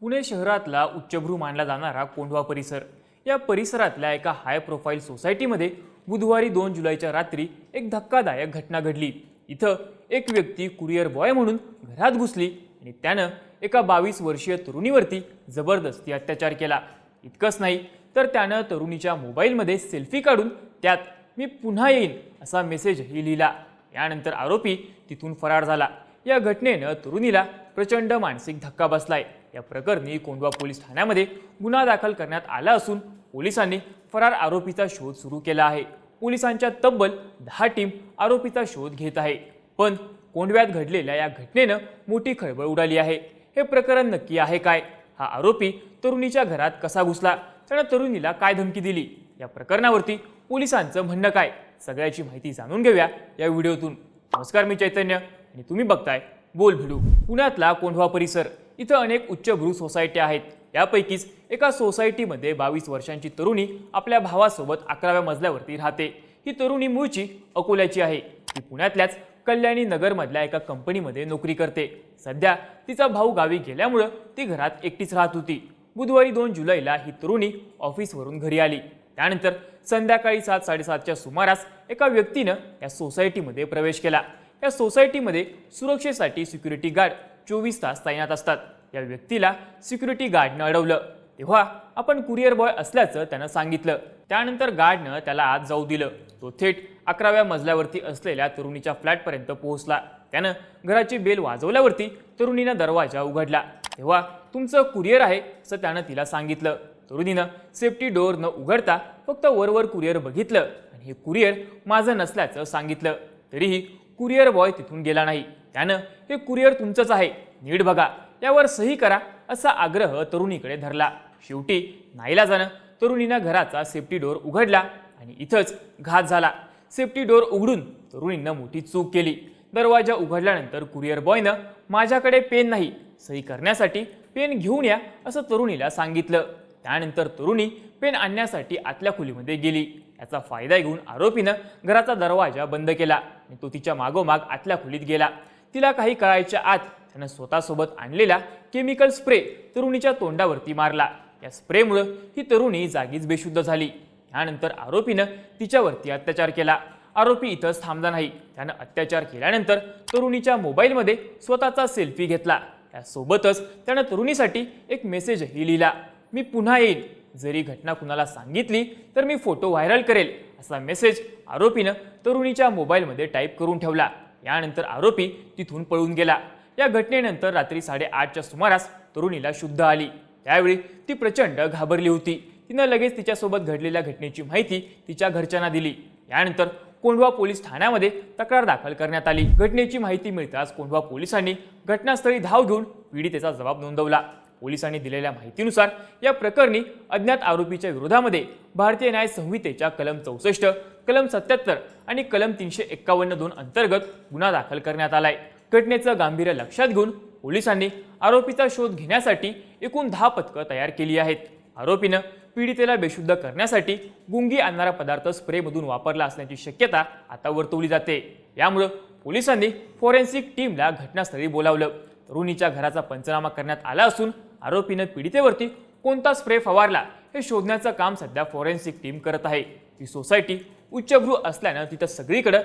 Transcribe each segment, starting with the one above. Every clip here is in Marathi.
पुणे शहरातला उच्चभ्रू मानला जाणारा कोंढवा परिसर. या परिसरातल्या एका हाय प्रोफाईल सोसायटीमध्ये बुधवारी दोन जुलैच्या रात्री एक धक्कादायक घटना घडली. इथं एक व्यक्ती कुरिअर बॉय म्हणून घरात घुसली आणि त्यानं एका बावीस वर्षीय तरुणीवरती जबरदस्ती अत्याचार केला. इतकंच नाही तर त्यानं तरुणीच्या मोबाईलमध्ये सेल्फी काढून त्यात मी पुन्हा येईन असा मेसेजही लिहिला. यानंतर आरोपी तिथून फरार झाला. या घटनेनं तरुणीला प्रचंड मानसिक धक्का बसलाय. या प्रकरणी कोंडवा पोलीस ठाण्यामध्ये गुन्हा दाखल करण्यात आला असून पोलिसांनी फरार आरोपीचा शोध सुरू केला आहे. पोलिसांच्या तब्बल दहा टीम आरोपीचा शोध घेत आहे. पण कोंडव्यात घडलेल्या या घटनेनं मोठी खळबळ उडाली आहे. हे प्रकरण नक्की आहे काय? हा आरोपी तरुणीच्या घरात कसा घुसला? त्यानं तरुणीला काय धमकी दिली? या प्रकरणावरती पोलिसांचं म्हणणं काय? सगळ्याची माहिती जाणून घेऊया या व्हिडिओतून. नमस्कार मी चैतन्य आणि तुम्ही बघताय बोल भिडू पुण्यातला कोंढवा परिसर. इथं अनेक उच्चभ्रू सोसायट्या आहेत. यापैकीच एका सोसायटीमध्ये बावीस वर्षांची तरुणी आपल्या भावासोबत अकराव्या मजल्यावरती राहते. ही तरुणी मूळची अकोल्याची आहे. ती पुण्यातल्याच कल्याणी नगरमधल्या एका कंपनीमध्ये नोकरी करते. सध्या तिचा भाऊ गावी गेल्यामुळं ती घरात एकटीच राहत होती. बुधवारी दोन जुलैला ही तरुणी ऑफिसवरून घरी आली. त्यानंतर संध्याकाळी सात साडेसातच्या सुमारास एका व्यक्तीनं या सोसायटीमध्ये प्रवेश केला. या सोसायटीमध्ये सुरक्षेसाठी सिक्युरिटी गार्ड चोवीस तास तैनात असतात. या व्यक्तीला सिक्युरिटी गार्डनं अडवलं. तेव्हा आपण कुरिअर बॉय असल्याचं त्यानं सांगितलं. त्यानंतर गार्डनं त्याला आत जाऊ दिलं. तो थेट अकराव्या मजल्यावरती असलेल्या तरुणीच्या फ्लॅटपर्यंत पोहोचला. त्यानं घराची बेल वाजवल्यावरती तरुणीनं दरवाजा उघडला. तेव्हा तुमचं कुरिअर आहे असं त्यानं तिला सांगितलं. तरुणीनं सेफ्टी डोअर न उघडता फक्त वरवर कुरिअर बघितलं आणि हे कुरिअर माझं नसल्याचं सांगितलं. तरीही कुरिअर बॉय तिथून गेला नाही. त्यानं हे कुरिअर तुमचंच आहे नीट बघा. यावर सही करा असा आग्रह तरुणीकडे धरला. शेवटी नाईलाजानं तरुणीनं घराचा सेफ्टी डोअर उघडला आणि इथंच घात झाला. सेफ्टी डोअर उघडून तरुणीनं मोठी चूक केली. दरवाजा उघडल्यानंतर कुरिअर बॉयनं माझ्याकडे पेन नाही सही करण्यासाठी पेन घेऊन या असं तरुणीला सांगितलं. त्यानंतर तरुणी पेन आणण्यासाठी आतल्या खोलीमध्ये गेली. याचा फायदा घेऊन आरोपीनं घराचा दरवाजा बंद केला आणि तो तिच्या मागोमाग आतल्या खोलीत गेला. तिला काही कळायच्या आत त्यानं स्वतःसोबत आणलेला केमिकल स्प्रे तरुणीच्या तोंडावरती मारला. या स्प्रेमुळं ही तरुणी जागीच बेशुद्ध झाली. यानंतर आरोपीनं तिच्यावरती अत्याचार केला. आरोपी इथंच थांबला नाही. त्यानं अत्याचार केल्यानंतर तरुणीच्या मोबाईलमध्ये स्वतःचा सेल्फी घेतला. त्यासोबतच त्यानं तरुणीसाठी एक मेसेजही लिहिला. मी पुन्हा येईन. जरी घटना कुणाला सांगितली तर मी फोटो व्हायरल करेल असा मेसेज आरोपीनं तरुणीच्या मोबाईलमध्ये टाईप करून ठेवला. यानंतर आरोपी तिथून पळून गेला. या घटनेनंतर रात्री साडेआठच्या सुमारास तरुणीला शुद्ध आली. त्यावेळी ती प्रचंड घाबरली होती. तिनं लगेच तिच्यासोबत घडलेल्या घटनेची माहिती तिच्या घरच्यांना दिली. यानंतर कोंढवा पोलीस ठाण्यामध्ये तक्रार दाखल करण्यात आली. घटनेची माहिती मिळताच कोंढवा पोलिसांनी घटनास्थळी धाव घेऊन पीडितेचा जबाब नोंदवला. पोलिसांनी दिलेल्या माहितीनुसार या प्रकरणी अज्ञात आरोपीच्या विरोधामध्ये भारतीय न्याय संहितेच्या कलम चौसष्ट कलम सत्याहत्तर आणि कलम तीनशे एक्कावन्न दोन अंतर्गत गुन्हा दाखल करण्यात आलाय. घटनेचं गांभीर्य लक्षात घेऊन पोलिसांनी आरोपीचा शोध घेण्यासाठी एकूण दहा पथकं तयार केली आहेत. आरोपीनं पीडितेला बेशुद्ध करण्यासाठी गुंगी आणणारा पदार्थ स्प्रेमधून वापरला असण्याची शक्यता आता वर्तवली जाते. यामुळं पोलिसांनी फॉरेन्सिक टीमला घटनास्थळी बोलावलं. तरुणीच्या घराचा पंचनामा करण्यात आला असून आरोपीनं पीडितेवरती कोणता स्प्रे फवारला हे शोधण्याचं काम सध्या फॉरेन्सिक टीम करत आहे. ही सोसायटी उच्चभ्रू असल्यानं तिथं सगळीकडे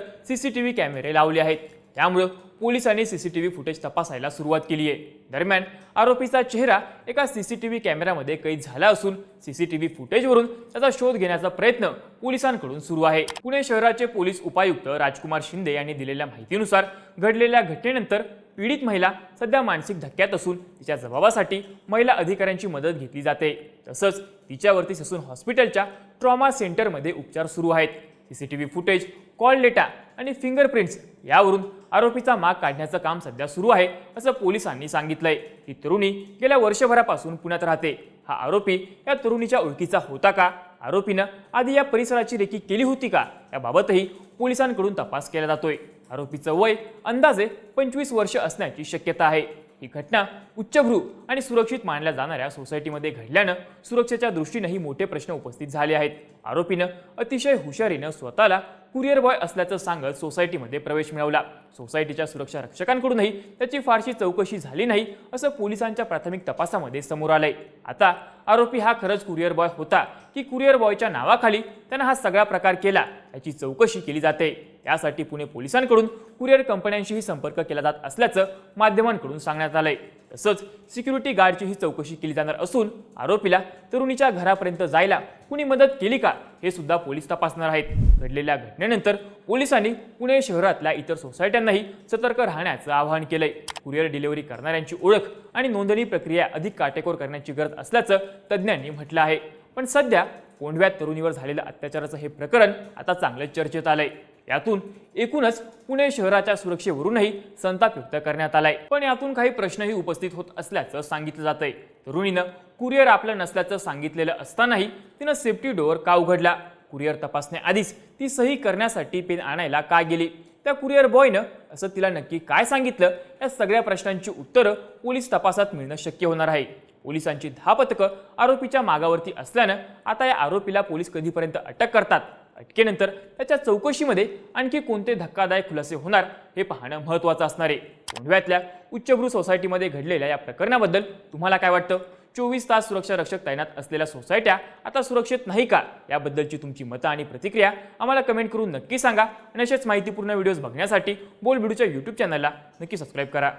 व्ही कॅमेरे लावले आहेत. त्यामुळं पोलिसांनी C C T V footage तपासायला सुरुवात केली आहे दरम्यान आरोपीचा चेहरा एका सी सी टी व्ही कॅमेऱ्यामध्ये कैद झाला असून सी सी टी व्ही फुटेजवरून त्याचा शोध घेण्याचा प्रयत्न पोलिसांकडून सुरू आहे. पुणे शहराचे पोलीस उपायुक्त राजकुमार शिंदे यांनी दिलेल्या माहितीनुसार घडलेल्या घटनेनंतर पीडित महिला सध्या मानसिक धक्क्यात असून तिच्या जबाबासाठी महिला अधिकाऱ्यांची मदत घेतली जाते. तसंच तिच्यावरती ससून हॉस्पिटलच्या ट्रॉमा सेंटरमध्ये उपचार सुरू आहेत. C C T V footage call data आणि फिंगरप्रिंट्स यावरून आरोपीचा माग काढण्याचं काम सध्या सुरू आहे असं पोलिसांनी सांगितलंय. ही तरुणी गेल्या वर्षभरापासून पुण्यात राहते. हा आरोपी या तरुणीच्या ओळखीचा होता का? आरोपीनं आधी या परिसराची रेकी केली होती का? याबाबतही पोलिसांकडून तपास केला जातोय. आरोपीचं वय अंदाजे पंचवीस वर्ष असण्याची शक्यता आहे. ही घटना उच्चभ्रू आणि सुरक्षित मानल्या जाणाऱ्या सोसायटीमध्ये घडल्यानं सुरक्षेच्या दृष्टीनंही मोठे प्रश्न उपस्थित झाले आहेत. आरोपीनं अतिशय हुशारीनं स्वतःला कुरिअर बॉय असल्याचं सांगत सोसायटीमध्ये प्रवेश मिळवला. सोसायटीच्या सुरक्षा रक्षकांकडूनही त्याची फारशी चौकशी झाली नाही असं पोलिसांच्या प्राथमिक तपासामध्ये समोर आलंय. आता आरोपी हा खरंच कुरिअर बॉय होता की कुरिअर बॉयच्या नावाखाली त्यानं हा सगळा प्रकार केला याची चौकशी केली जाते. त्यासाठी पुणे पोलिसांकडून कुरिअर कंपन्यांशीही संपर्क केला जात असल्याचं माध्यमांकडून सांगण्यात आलंय. तसंच सिक्युरिटी गार्डचीही चौकशी केली जाणार असून आरोपीला तरुणीच्या घरापर्यंत जायला कुणी मदत केली का हे सुद्धा पोलीस तपासणार आहेत. घडलेल्या घटनेनंतर पोलिसांनी पुणे शहरातल्या इतर सोसायट्यांनाही सतर्क राहण्याचं आवाहन केलंय. कुरिअर डिलिव्हरी करणाऱ्यांची ओळख आणि नोंदणी प्रक्रिया अधिक काटेकोर करण्याची गरज असल्याचं तज्ज्ञांनी म्हटलं आहे. पण सध्या कोंढव्यात तरुणीवर झालेलं अत्याचाराचं हे प्रकरण आता चांगलं चर्चेत आलंय. यातून एकूणच पुणे शहराच्या सुरक्षेवरूनही संताप व्यक्त करण्यात आलाय. पण यातून काही प्रश्नही उपस्थित होत असल्याचं सांगितलं जात आहे तरुणीनं कुरिअर आपलं नसल्याचं सांगितलेलं असतानाही तिनं सेफ्टी डोअर का उघडला? कुरिअर तपासण्याआधीच ती सही करण्यासाठी पेन आणायला का गेली? त्या कुरिअर बॉयनं असं तिला नक्की काय सांगितलं? या सगळ्या प्रश्नांची उत्तरं पोलीस तपासात मिळणं शक्य होणार आहे. पोलिसांची दहा पथकं आरोपीच्या मागावरती असल्यानं आता या आरोपीला पोलीस कधीपर्यंत अटक करतात? अटकेनंतर त्याच्या चौकशीमध्ये आणखी कोणते धक्कादायक खुलासे होणार हे पाहणं महत्त्वाचं असणार आहे. कोंढव्यातल्या उच्चभ्रू सोसायटीमध्ये घडलेल्या या प्रकरणाबद्दल तुम्हाला काय वाटतं? चोवीस तास सुरक्षा रक्षक तैनात असलेल्या सोसायट्या आता सुरक्षित नाही का? याबद्दलची तुमची मतं आणि प्रतिक्रिया आम्हाला कमेंट करून नक्की सांगा. आणि असेच माहितीपूर्ण व्हिडिओज बघण्यासाठी बोल बिडूच्या यूट्यूब चॅनलला नक्की सबस्क्राईब करा.